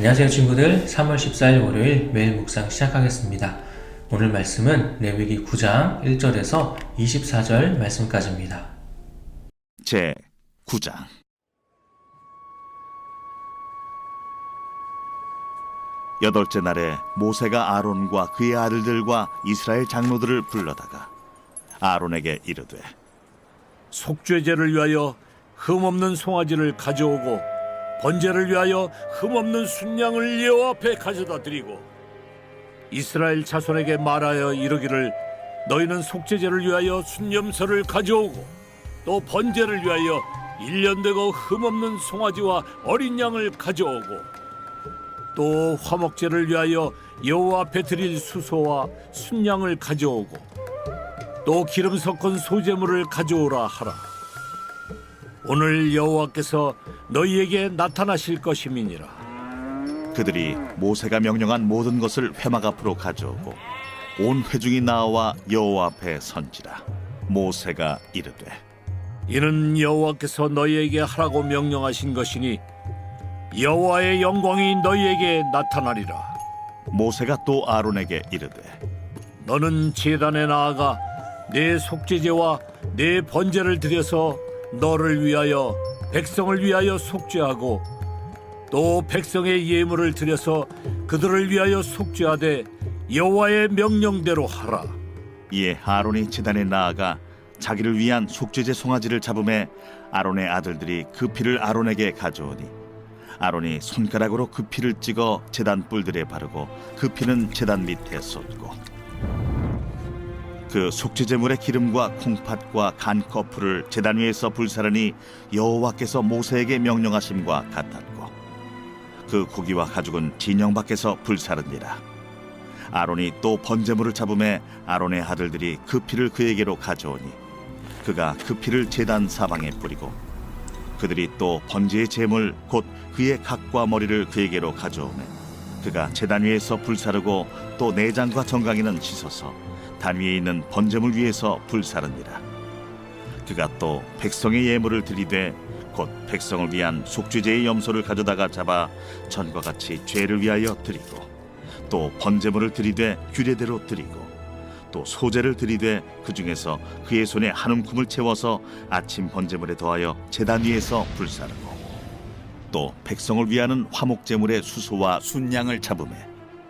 안녕하세요 친구들 3월 14일 월요일 매일 묵상 시작하겠습니다. 오늘 말씀은 레위기 9장 1절에서 24절 말씀까지입니다. 제 9장 여덟째 날에 모세가 아론과 그의 아들들과 이스라엘 장로들을 불러다가 아론에게 이르되 속죄제를 위하여 흠 없는 송아지를 가져오고 번제를 위하여 흠없는 순양을 여호와 앞에 가져다 드리고 이스라엘 자손에게 말하여 이르기를 너희는 속죄제를 위하여 순념서를 가져오고 또 번제를 위하여 일년 되고 흠없는 송아지와 어린 양을 가져오고 또 화목제를 위하여 여호와 앞에 드릴 수소와 순양을 가져오고 또 기름 섞은 소재물을 가져오라 하라. 오늘 여호와께서 너희에게 나타나실 것임이니라. 그들이 모세가 명령한 모든 것을 회막 앞으로 가져오고 온 회중이 나와 여호와 앞에 선지라 모세가 이르되 이는 여호와께서 너희에게 하라고 명령하신 것이니 여호와의 영광이 너희에게 나타나리라. 모세가 또 아론에게 이르되 너는 제단에 나아가 내 속죄제와 내 번제를 드려서 너를 위하여 백성을 위하여 속죄하고 또 백성의 예물을 드려서 그들을 위하여 속죄하되 여호와의 명령대로 하라. 이에 아론이 제단에 나아가 자기를 위한 속죄제 송아지를 잡음에 아론의 아들들이 그 피를 아론에게 가져오니 아론이 손가락으로 그 피를 찍어 제단 뿔들에 바르고 그 피는 제단 밑에 쏟고 그 속죄제물의 기름과 콩팥과 간 거풀을 제단 위에서 불사르니 여호와께서 모세에게 명령하심과 같았고 그 고기와 가죽은 진영 밖에서 불사르니라 아론이 또 번제물을 잡음에 아론의 아들들이 그 피를 그에게로 가져오니 그가 그 피를 제단 사방에 뿌리고 그들이 또 번제의 제물 곧 그의 각과 머리를 그에게로 가져오매 그가 제단 위에서 불사르고 또 내장과 정강이는 씻어서 단 위에 있는 번제물 위에서 불사르니라 그가 또 백성의 예물을 드리되 곧 백성을 위한 속죄제의 염소를 가져다가 잡아 전과 같이 죄를 위하여 드리고 또 번제물을 드리되 규례대로 드리고 또 소제를 드리되 그 중에서 그의 손에 한 움큼을 채워서 아침 번제물에 더하여 제단 위에서 불사르고 또 백성을 위하는 화목제물의 수소와 순양을 잡음에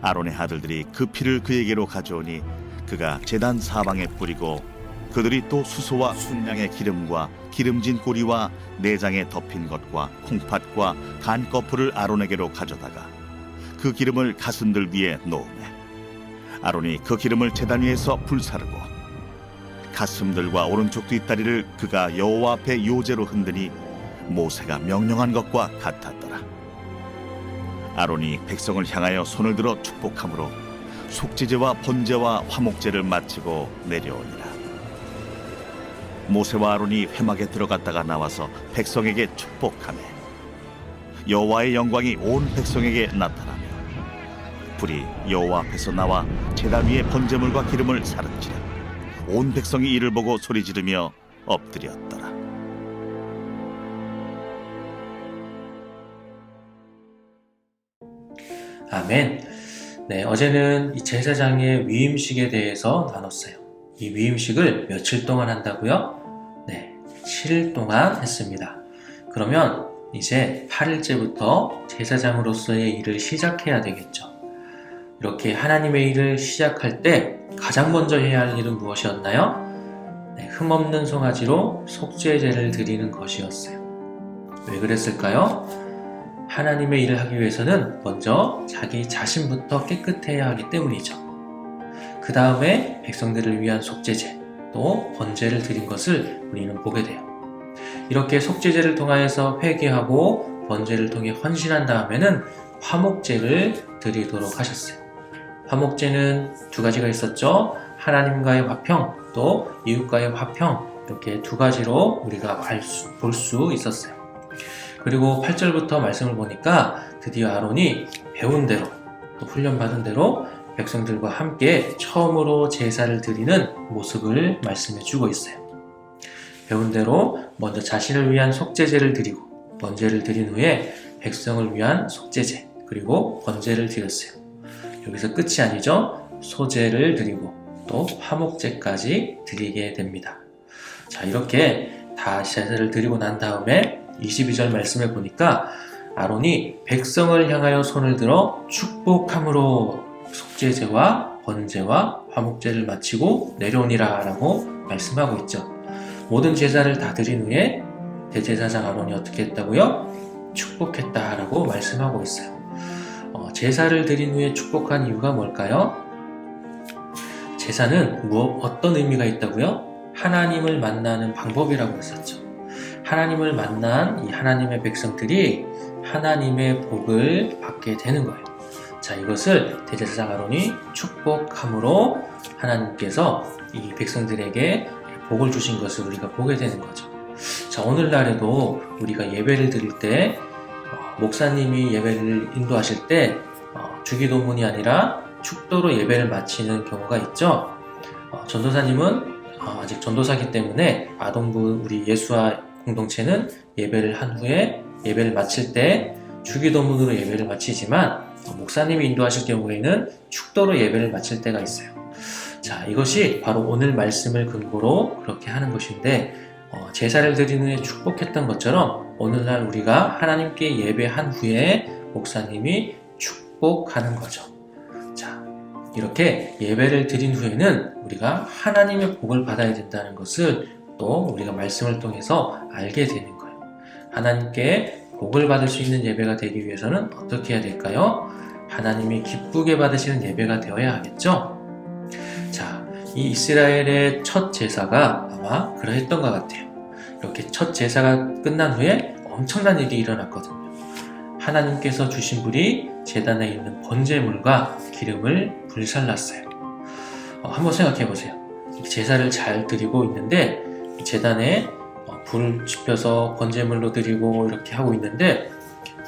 아론의 아들들이 그 피를 그에게로 가져오니 그가 제단 사방에 뿌리고 그들이 또 수소와 순양의 기름과 기름진 꼬리와 내장에 덮인 것과 콩팥과 간 거풀을 아론에게로 가져다가 그 기름을 가슴들 위에 놓으매 아론이 그 기름을 제단 위에서 불사르고 가슴들과 오른쪽 뒷다리를 그가 여호와 앞에 요제로 흔드니 모세가 명령한 것과 같았더라. 아론이 백성을 향하여 손을 들어 축복함으로 속죄제와 번제와 화목제를 마치고 내려오니라. 모세와 아론이 회막에 들어갔다가 나와서 백성에게 축복하며 여호와의 영광이 온 백성에게 나타나며 불이 여호와 앞에서 나와 제단 위에 번제물과 기름을 사른지라. 온 백성이 이를 보고 소리 지르며 엎드렸더라. 아멘. 네, 어제는 이 제사장의 위임식에 대해서 나눴어요. 이 위임식을 며칠 동안 한다고요? 네, 7일 동안 했습니다. 그러면 이제 8일째부터 제사장으로서의 일을 시작해야 되겠죠. 이렇게 하나님의 일을 시작할 때 가장 먼저 해야 할 일은 무엇이었나요? 네, 흠없는 송아지로 속죄제를 드리는 것이었어요. 왜 그랬을까요? 하나님의 일을 하기 위해서는 먼저 자기 자신부터 깨끗해야 하기 때문이죠. 그 다음에 백성들을 위한 속죄제, 또 번제를 드린 것을 우리는 보게 돼요. 이렇게 속죄제를 통하여서 회개하고 번제를 통해 헌신한 다음에는 화목제를 드리도록 하셨어요. 화목제는 두 가지가 있었죠. 하나님과의 화평, 또 이웃과의 화평, 이렇게 두 가지로 우리가 볼 수 있었어요. 그리고 8절부터 말씀을 보니까 드디어 아론이 배운 대로 또 훈련받은 대로 백성들과 함께 처음으로 제사를 드리는 모습을 말씀해 주고 있어요. 배운 대로 먼저 자신을 위한 속죄제를 드리고 번제를 드린 후에 백성을 위한 속죄제 그리고 번제를 드렸어요. 여기서 끝이 아니죠. 소제를 드리고 또 화목제까지 드리게 됩니다. 자, 이렇게 다 제사를 드리고 난 다음에 22절 말씀을 보니까 아론이 백성을 향하여 손을 들어 축복함으로 속죄제와 번제와 화목제를 마치고 내려오니라 라고 말씀하고 있죠. 모든 제사를 다 드린 후에 대제사장 아론이 어떻게 했다고요? 축복했다 라고 말씀하고 있어요. 어, 제사를 드린 후에 축복한 이유가 뭘까요? 제사는 무엇, 어떤 의미가 있다고요? 하나님을 만나는 방법이라고 했었죠. 하나님을 만난 이 하나님의 백성들이 하나님의 복을 받게 되는 거예요. 자, 이것을 대제사장 아론이 축복함으로 하나님께서 이 백성들에게 복을 주신 것을 우리가 보게 되는 거죠. 자, 오늘날에도 우리가 예배를 드릴 때 어, 목사님이 예배를 인도하실 때 어, 주기도문이 아니라 축도로 예배를 마치는 경우가 있죠. 어, 전도사님은 어, 아직 전도사기 때문에 아동부 우리 예수와 공동체는 예배를 한 후에 예배를 마칠 때 주기도문으로 예배를 마치지만 어, 목사님이 인도하실 경우에는 축도로 예배를 마칠 때가 있어요. 자, 이것이 바로 오늘 말씀을 근거로 그렇게 하는 것인데 어, 제사를 드린 후에 축복했던 것처럼 오늘날 우리가 하나님께 예배한 후에 목사님이 축복하는 거죠. 자, 이렇게 예배를 드린 후에는 우리가 하나님의 복을 받아야 된다는 것을 또 우리가 말씀을 통해서 알게 되는 거예요. 하나님께 복을 받을 수 있는 예배가 되기 위해서는 어떻게 해야 될까요? 하나님이 기쁘게 받으시는 예배가 되어야 하겠죠? 자, 이 이스라엘의 첫 제사가 아마 그러했던 것 같아요. 이렇게 첫 제사가 끝난 후에 엄청난 일이 일어났거든요. 하나님께서 주신 불이 재단에 있는 번제물과 기름을 불살랐어요. 어, 한번 생각해 보세요. 제사를 잘 드리고 있는데 이 재단에 어, 불을 지펴서 번제물로 드리고 이렇게 하고 있는데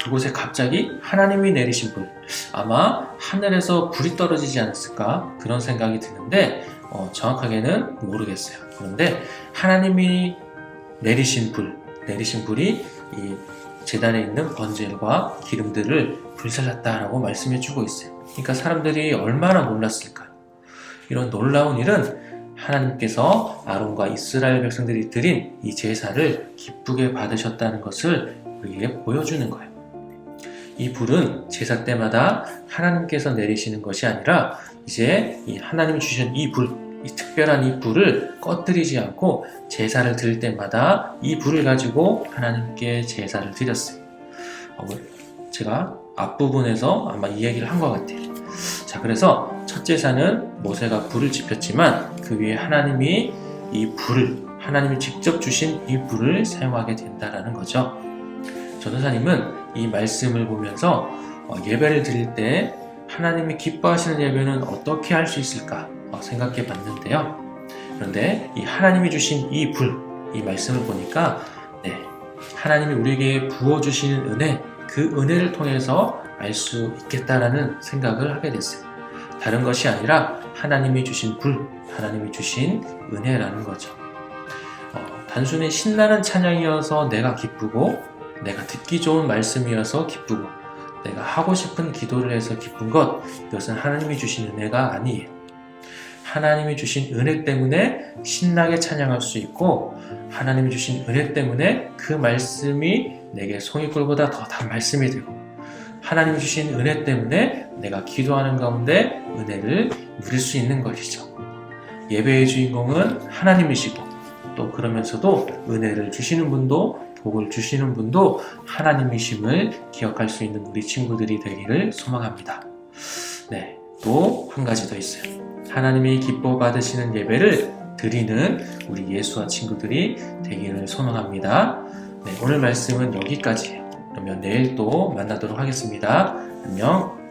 그곳에 갑자기 하나님이 내리신 불 아마 하늘에서 불이 떨어지지 않았을까 그런 생각이 드는데 어, 정확하게는 모르겠어요. 그런데 하나님이 내리신 불 내리신 불이 이 재단에 있는 번제과 기름들을 불살랐다라고 말씀해 주고 있어요. 그러니까 사람들이 얼마나 놀랐을까. 이런 놀라운 일은 하나님께서 아론과 이스라엘 백성들이 드린 이 제사를 기쁘게 받으셨다는 것을 우리에게 보여주는 거예요. 이 불은 제사 때마다 하나님께서 내리시는 것이 아니라 이제 이 하나님이 주신 이 불, 이 특별한 이 불을 꺼뜨리지 않고 제사를 드릴 때마다 이 불을 가지고 하나님께 제사를 드렸어요. 어, 제가 앞부분에서 아마 이 얘기를 한 것 같아요. 자, 그래서 첫 제사는 모세가 불을 지폈지만 그 위에 하나님이 이 불을, 하나님이 직접 주신 이 불을 사용하게 된다라는 거죠. 전도사님은 이 말씀을 보면서 어, 예배를 드릴 때 하나님이 기뻐하시는 예배는 어떻게 할 수 있을까 어, 생각해 봤는데요. 그런데 이 하나님이 주신 이 불, 이 말씀을 보니까 네, 하나님이 우리에게 부어주시는 은혜, 그 은혜를 통해서 알 수 있겠다라는 생각을 하게 됐어요. 다른 것이 아니라 하나님이 주신 불, 하나님이 주신 은혜라는 거죠. 어, 단순히 신나는 찬양이어서 내가 기쁘고 내가 듣기 좋은 말씀이어서 기쁘고 내가 하고 싶은 기도를 해서 기쁜 것 이것은 하나님이 주신 은혜가 아니에요. 하나님이 주신 은혜 때문에 신나게 찬양할 수 있고 하나님이 주신 은혜 때문에 그 말씀이 내게 송이꿀보다 더 단 말씀이 되고 하나님이 주신 은혜 때문에 내가 기도하는 가운데 은혜를 누릴 수 있는 것이죠. 예배의 주인공은 하나님이시고 또 그러면서도 은혜를 주시는 분도 복을 주시는 분도 하나님이심을 기억할 수 있는 우리 친구들이 되기를 소망합니다. 네, 또 한 가지 더 있어요. 하나님이 기뻐 받으시는 예배를 드리는 우리 예수와 친구들이 되기를 소망합니다. 네, 오늘 말씀은 여기까지예요. 그러면 내일 또 만나도록 하겠습니다. 안녕.